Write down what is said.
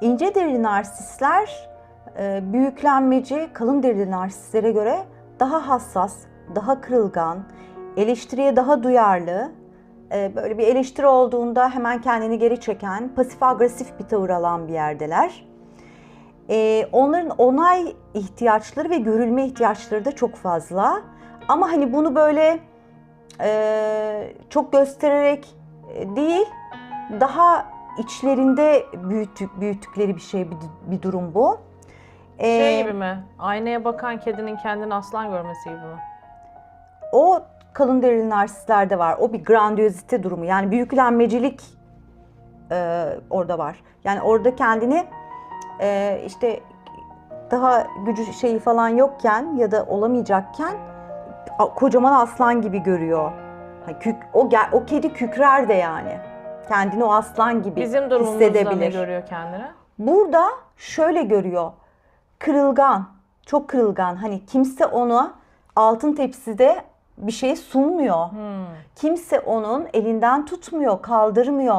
İnce derili narsistler e, büyüklenmeci, kalın derili narsistlere göre daha hassas, daha kırılgan, eleştiriye daha duyarlı, e, böyle bir eleştiri olduğunda hemen kendini geri çeken, pasif agresif bir tavır alan bir yerdeler. E, onların onay ihtiyaçları ve görülme ihtiyaçları da çok fazla. Ama hani bunu böyle çok göstererek değil, daha içlerinde büyüttük, büyüttükleri bir şey, bir, bir durum bu. E, Şey gibi mi? Aynaya bakan kedinin kendini aslan görmesi gibi mi? O kalın derili narsistlerde var. O bir grandiyozite durumu. Yani büyüklenmecilik e, orada var. Yani orada kendini e, işte daha gücü şeyi falan yokken ya da olamayacakken kocaman aslan gibi görüyor. O o kedi kükrer de yani. Kendini o aslan gibi Bizim durumumuzda ne hissedebilir. görüyor kendini? Burada şöyle görüyor. Kırılgan, çok kırılgan. Hani kimse ona altın tepside bir şey sunmuyor. Kimse onun elinden tutmuyor, kaldırmıyor.